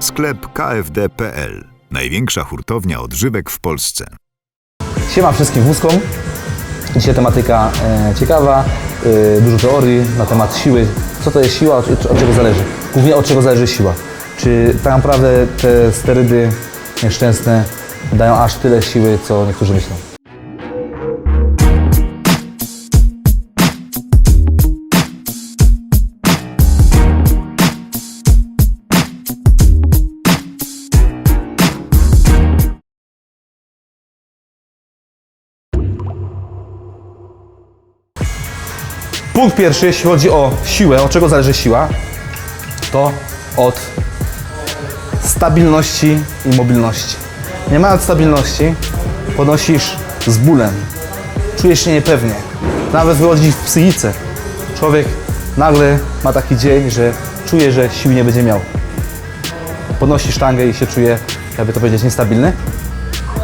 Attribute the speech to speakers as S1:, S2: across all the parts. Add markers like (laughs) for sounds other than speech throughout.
S1: Sklep kfd.pl. Największa hurtownia odżywek w Polsce.
S2: Siema wszystkim wózkom. Dzisiaj tematyka e, ciekawa, e, dużo teorii na temat siły. Co to jest siła, od, od czego zależy? Głównie od czego zależy siła. Czy tak naprawdę te sterydy nieszczęsne dają aż tyle siły, co niektórzy myślą? Punkt pierwszy, jeśli chodzi o siłę, od czego zależy siła, to od stabilności i mobilności. Nie mając stabilności, podnosisz z bólem, czujesz się niepewnie, nawet wychodzi w psychice. Człowiek nagle ma taki dzień, że czuje, że sił nie będzie miał. Podnosi sztangę i się czuje, jakby to powiedzieć, niestabilny.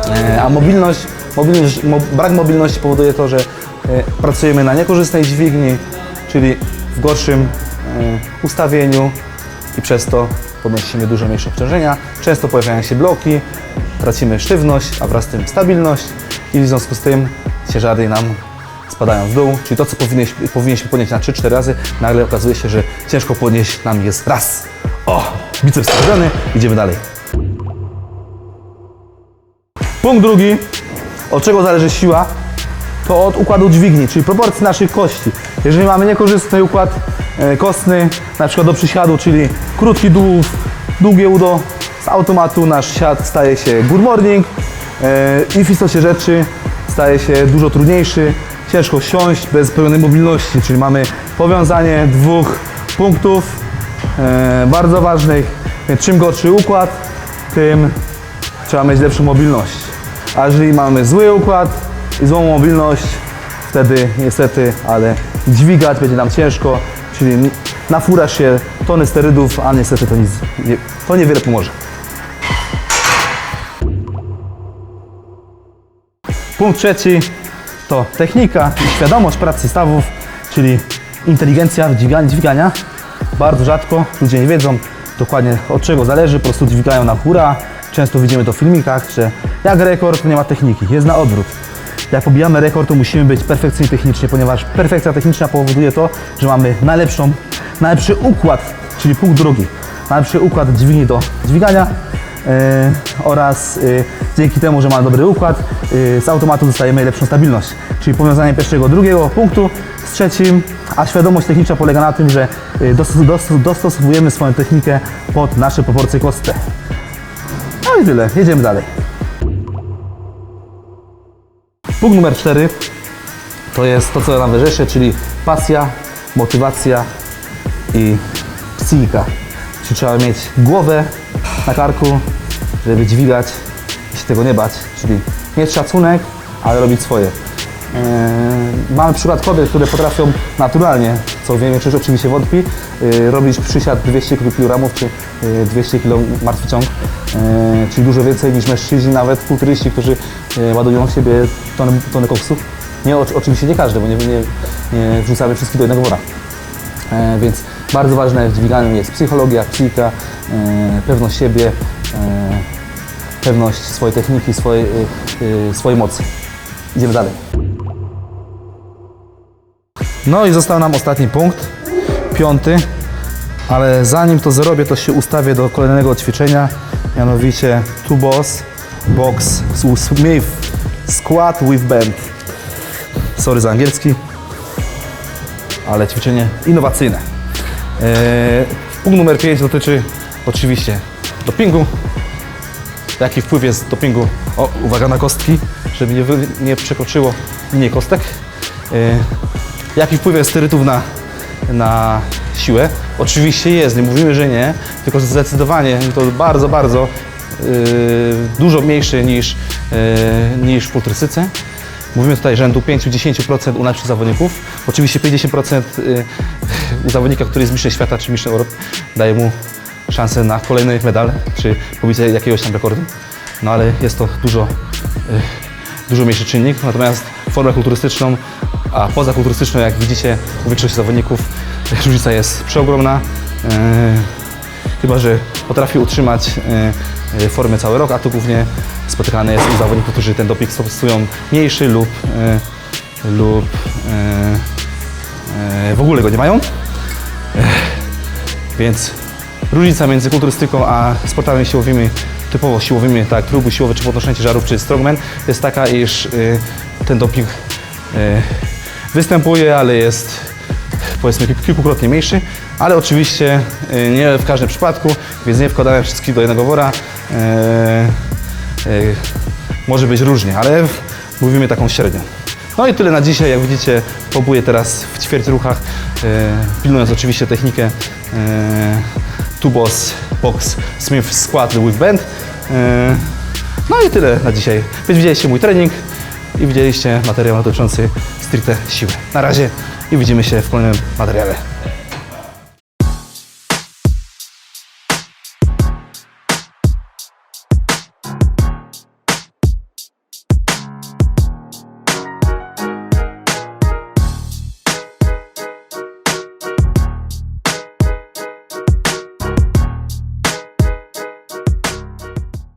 S2: E, A mobilność, mobilność mo, brak mobilności powoduje to, że e, pracujemy na niekorzystnej dźwigni, czyli w gorszym e, ustawieniu i przez to podnosimy dużo mniejsze obciążenia. Często pojawiają się bloki, tracimy sztywność, a wraz z tym stabilność i w związku z tym ciężary nam spadają w dół, czyli to, co powinniśmy podnieść na 3-4 razy, nagle okazuje się, że ciężko podnieść nam jest raz. O, biceps stawiony, idziemy dalej. Punkt drugi, od czego zależy siła, to od układu dźwigni, czyli proporcji naszych kości. Jeżeli mamy niekorzystny układ e, kostny, na przykład do przysiadu, czyli krótki dług, długie udo, z automatu nasz siad staje się good morning e, i w istocie rzeczy staje się dużo trudniejszy, ciężko siąść bez pełnej mobilności, czyli mamy powiązanie dwóch punktów e, bardzo ważnych. Czym gorszy układ, tym trzeba mieć lepszą mobilność. A jeżeli mamy zły układ i złą mobilność, wtedy niestety, ale dźwigać będzie nam ciężko, czyli nafurasz się tony sterydów, a niestety to nic, to niewiele pomoże. Punkt trzeci to technika i świadomość pracy stawów, czyli inteligencja w dźwiganiu dźwigania. Bardzo rzadko ludzie nie wiedzą dokładnie od czego zależy, po prostu dźwigają na hura. Często widzimy to w filmikach, że jak rekord nie ma techniki, jest na odwrót. Jak pobijamy rekord, to musimy być perfekcyjni technicznie, ponieważ perfekcja techniczna powoduje to, że mamy najlepszą, najlepszy układ, czyli punkt drugi, najlepszy układ dźwigni do dźwigania e, oraz e, dzięki temu, że mamy dobry układ, e, z automatu dostajemy lepszą stabilność. Czyli powiązanie pierwszego, drugiego punktu z trzecim, a świadomość techniczna polega na tym, że e, dos- dos- dostosowujemy swoją technikę pod nasze proporcje kostne. No i tyle, jedziemy dalej. Punkt numer cztery to jest to, co nam wyrzeszę, czyli pasja, motywacja i psychika. Czyli trzeba mieć głowę na karku, żeby dźwigać i się tego nie bać. Czyli mieć szacunek, ale robić swoje. Yy, mamy przykład kobiet, które potrafią naturalnie, co większość oczywiście wątpi, yy, robić przysiad 200 kg czy yy, 200 kg martwy ciąg, czyli dużo więcej niż mężczyźni, nawet kulturyści, którzy ładują w siebie tony, tony koksów. Nie, oczywiście nie każdy, bo nie, nie, nie wrzucamy wszystkich do jednego wora. E, więc bardzo ważne w dźwiganiu jest psychologia, psychika, e, pewność siebie, e, pewność swojej techniki, swojej, e, e, swojej mocy. Idziemy dalej. No i został nam ostatni punkt, piąty, ale zanim to zrobię, to się ustawię do kolejnego ćwiczenia, mianowicie two boss, box, Smith, squat with bend. Sorry za angielski, ale ćwiczenie innowacyjne. Eee, punkt numer 5 dotyczy oczywiście dopingu. Jaki wpływ jest dopingu? O, uwaga na kostki, żeby nie, nie przekroczyło linii kostek. Eee, jaki wpływ jest sterytów na, na siłę? Oczywiście jest, nie mówimy, że nie, tylko zdecydowanie to bardzo, bardzo yy, dużo mniejszy niż, yy, niż w kulturystyce. Mówimy tutaj rzędu 5-10% u naszych zawodników. Oczywiście 50% y, u zawodnika, który jest mistrzem świata czy mistrzem Europy, daje mu szansę na kolejny medal, czy pobicie jakiegoś tam rekordu. No ale jest to dużo, y, dużo mniejszy czynnik. Natomiast formę kulturystyczną, a poza kulturystyczną, jak widzicie u większości zawodników, (laughs) różnica jest przeogromna. Y, chyba że potrafi utrzymać e, formę cały rok, a to głównie spotykane jest u zawodników, którzy ten doping stosują mniejszy lub, e, lub e, e, w ogóle go nie mają. Więc różnica między kulturystyką a sportami siłowymi, typowo siłowymi, tak, próby siłowe czy podnoszenie ciężarów czy strongman jest taka, iż y, ten doping y, występuje, ale jest powiedzmy kilk- kilkukrotnie mniejszy, ale oczywiście y, nie w każdym przypadku, więc nie wkładamy wszystkich do jednego wora. Y, y, może być różnie, ale mówimy taką średnią. No i tyle na dzisiaj. Jak widzicie, próbuję teraz w ćwierć ruchach, e, pilnując oczywiście technikę e, tubos, box, smith, squat with bend. E, no i tyle na dzisiaj. Więc widzieliście mój trening i widzieliście materiał dotyczący stricte siły. Na razie i widzimy się w kolejnym materiale.